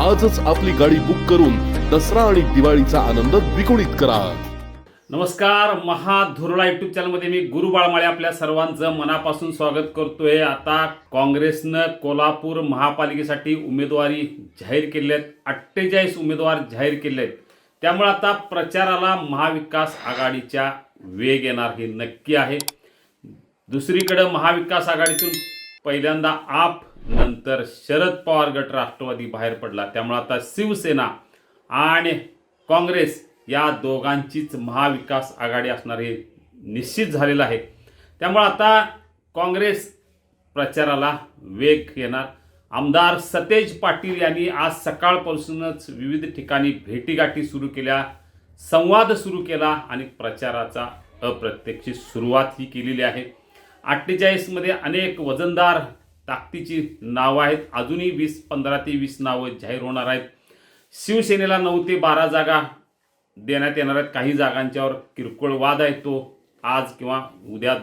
आजच आपली गाडी बुक करून दसरा आणि दिवाळीचा आनंद द्विगुणित करा. नमस्कार महाधुरळा युट्यूब चॅनलमध्ये मी गुरु बाळमाळे आपल्या सर्वांचं मनापासून स्वागत करतोय. आता काँग्रेसनं कोल्हापूर महापालिकेसाठी उमेदवारी जाहीर केली आहेत अठ्ठेचाळीस उमेदवार जाहीर केले आहेत त्यामुळे आता प्रचाराला महाविकास आघाडीच्या वेग येणार हे नक्की आहे. दुसरीकडं महाविकास आघाडीतून पहिल्यांदा आप नंतर शरद पवार गट राष्ट्रवादी बाहेर पडला. त्यामुळे आता शिवसेना आणि काँग्रेस या दोघांचीच महाविकास आघाडी असणार हे निश्चित झालेलं आहे. त्यामुळे आता काँग्रेस प्रचाराला वेग येणार. आमदार सतेज पाटील यांनी आज सकाळपासूनच विविध ठिकाणी भेटीगाठी सुरू केल्या संवाद सुरू केला आणि प्रचाराचा अप्रत्यक्ष सुरुवात ही केलेली आहे. अठ्ठेचाळीसमध्ये अनेक वजनदार ताकदीची नावं आहेत. अजूनही वीस पंधरा ते वीस नावं जाहीर होणार आहेत. शिवसेनेला नऊ ते बारा जागा देण्यात येणार आहेत. काही जागांच्यावर किरकोळ वाद आहे तो. आज किंवा उद्या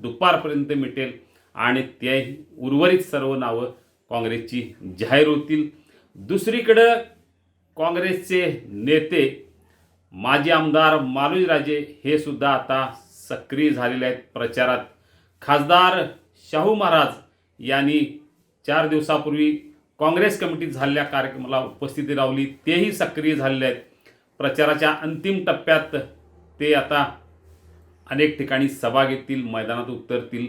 दुपारपर्यंत मिटेल आणि ते उर्वरित सर्व नावं काँग्रेसची जाहीर होतील. दुसरीकडं काँग्रेसचे नेते माजी आमदार मालुजराजे हे सुद्धा आता सक्रिय झालेले आहेत प्रचारात. खासदार शाहू महाराज यांनी चार दिवसापूर्वी काँग्रेस कमिटीत झालेल्या कार्यक्रमाला उपस्थिती लावली. तेही सक्रिय झालेले आहेत. प्रचाराच्या अंतिम टप्प्यात ते आता अनेक ठिकाणी सभा घेतील मैदानात उतरतील.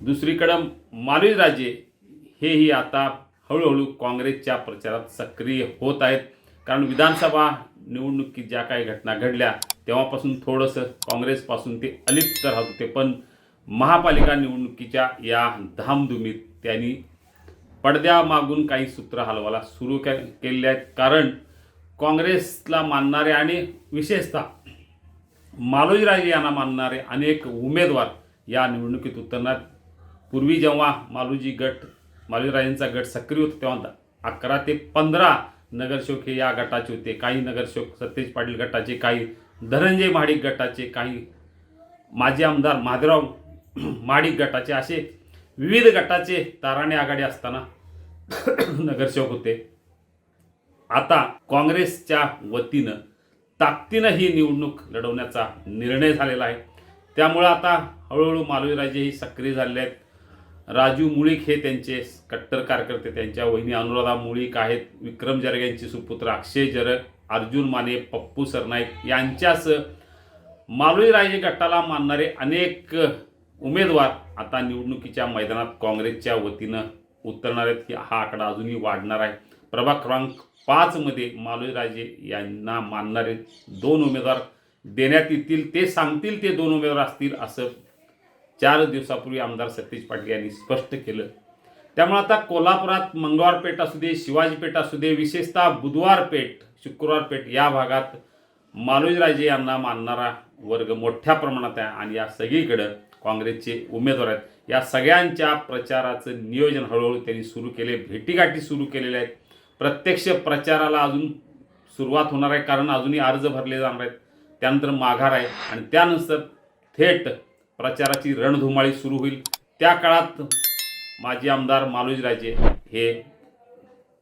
दुसरीकडं मालुजराजे हेही आता हळूहळू काँग्रेसच्या प्रचारात सक्रिय होत आहेत. कारण विधानसभा निवडणुकीत ज्या काही घटना घडल्या तेव्हापासून थोडंसं काँग्रेसपासून ते अलिप्त राहत होते. पण महापालिका निवडणुकीच्या या धामधुमीत त्यांनी पडद्यामागून काही सूत्र हलवायला सुरू के केलेले आहेत. कारण काँग्रेसला मानणारे आणि विशेषतः मालोजीराजे यांना मानणारे अनेक उमेदवार या निवडणुकीत उतरणार. पूर्वी जेव्हा मालोजी गट मालोजीराजेंचा गट सक्रिय होता तेव्हा अकरा ते पंधरा नगरसेवक हे या गटाचे होते. काही नगरसेवक सतेज पाटील गटाचे काही धनंजय महाडिक गटाचे काही माजी आमदार महादेवराव माडिक गटाचे असे विविध गटाचे ताराणे आघाडी असताना नगरसेवक होते. आता काँग्रेसच्या वतीनं ताकदीनं ही निवडणूक लढवण्याचा निर्णय झालेला आहे. त्यामुळं आता हळूहळू मालवीराजे ही सक्रिय झालेले आहेत. राजू मुळीक हे त्यांचे कट्टर कार्यकर्ते त्यांच्या वहिनी अनुराधा मुळीक आहेत. विक्रम जरग यांचे सुपुत्र अक्षय जरग अर्जुन माने पप्पू सरनाईक यांच्यासह मालवीराजे गटाला मानणारे अनेक उमेदवार आता निवडणुकीच्या मैदानात काँग्रेसच्या वतीनं उतरणार आहेत. की हा आकडा अजूनही वाढणार आहे. प्रभाग क्रमांक पाचमध्ये मालोजीराजे यांना मानणारे दोन उमेदवार देण्यात येतील. ते सांगतील ते दोन उमेदवार असतील असं चार दिवसापूर्वी आमदार सतीश पाटील यांनी स्पष्ट केलं. त्यामुळे आता कोल्हापुरात मंगळवार पेठ असू दे शिवाजी पेठ असू दे विशेषतः बुधवार पेठ शुक्रवार पेठ या भागात मालोजीराजे यांना मानणारा वर्ग मोठ्या प्रमाणात आहे. आणि या सगळीकडं काँग्रेसचे उमेदवार आहेत. या सगळ्यांच्या प्रचाराचं नियोजन हळूहळू त्यांनी सुरू केले. भेटीगाठी सुरू केलेल्या आहेत. प्रत्यक्ष प्रचाराला अजून सुरुवात होणार आहे कारण अजूनही अर्ज भरले जाणार आहेत. त्यानंतर माघार आहे आणि त्यानंतर थेट प्रचाराची रणधुमाळी सुरू होईल. त्या काळात माजी आमदार मालोजीराजे हे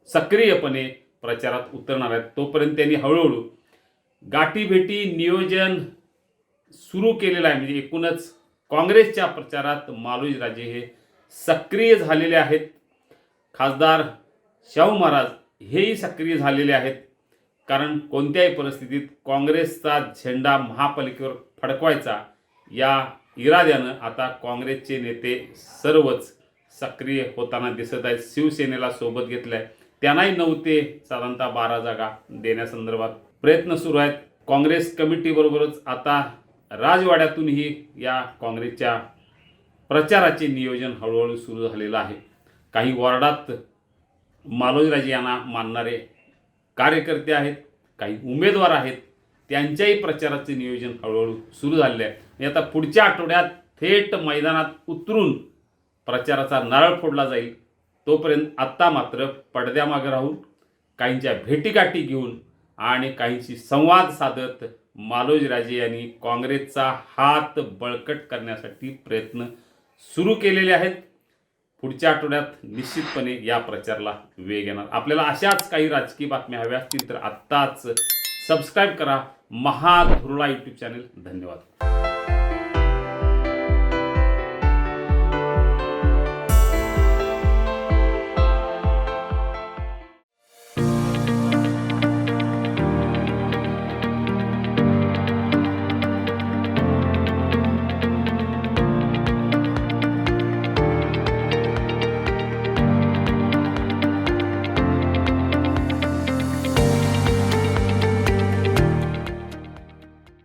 सक्रियपणे प्रचारात उतरणार आहेत. तोपर्यंत त्यांनी हळूहळू गाठीभेटी नियोजन सुरू केलेलं आहे. म्हणजे एकूणच काँग्रेसच्या प्रचारात मालोजीराजे हे सक्रिय झालेले आहेत. खासदार शाहू महाराज हेही सक्रिय झालेले आहेत. कारण कोणत्याही परिस्थितीत काँग्रेसचा झेंडा महापालिकेवर फडकवायचा या इराद्यानं आता काँग्रेसचे नेते सर्वच सक्रिय होताना दिसत आहेत. शिवसेनेला सोबत घेतलं आहे त्यांनाही नऊ ते साधारणतः बारा जागा देण्यासंदर्भात प्रयत्न सुरू आहेत. काँग्रेस कमिटीबरोबरच आता राजवाड्यातूनही या काँग्रेसच्या प्रचाराचे नियोजन हळूहळू सुरू झालेलं आहे. काही वॉर्डात मालोजीराजे यांना मानणारे कार्यकर्ते आहेत काही उमेदवार आहेत त्यांच्याही प्रचाराचे नियोजन हळूहळू सुरू झालेले आहे. आणि आता पुढच्या आठवड्यात थेट मैदानात उतरून प्रचाराचा नारळ फोडला जाईल. तोपर्यंत आत्ता मात्र पडद्यामागे राहून काहींच्या भेटीगाठी घेऊन आणि काहींशी संवाद साधत मालोजराजे यांनी काँग्रेसचा हात बळकट करण्यासाठी प्रयत्न सुरू केलेले आहेत. पुढच्या आठवड्यात निश्चितपणे या प्रचाराला वेग येणार. आपल्याला अशाच काही राजकीय बातम्या हव्या असतील तर आत्ताच सबस्क्राईब करा. महाधुरुळा यूट्यूब चॅनल धन्यवाद.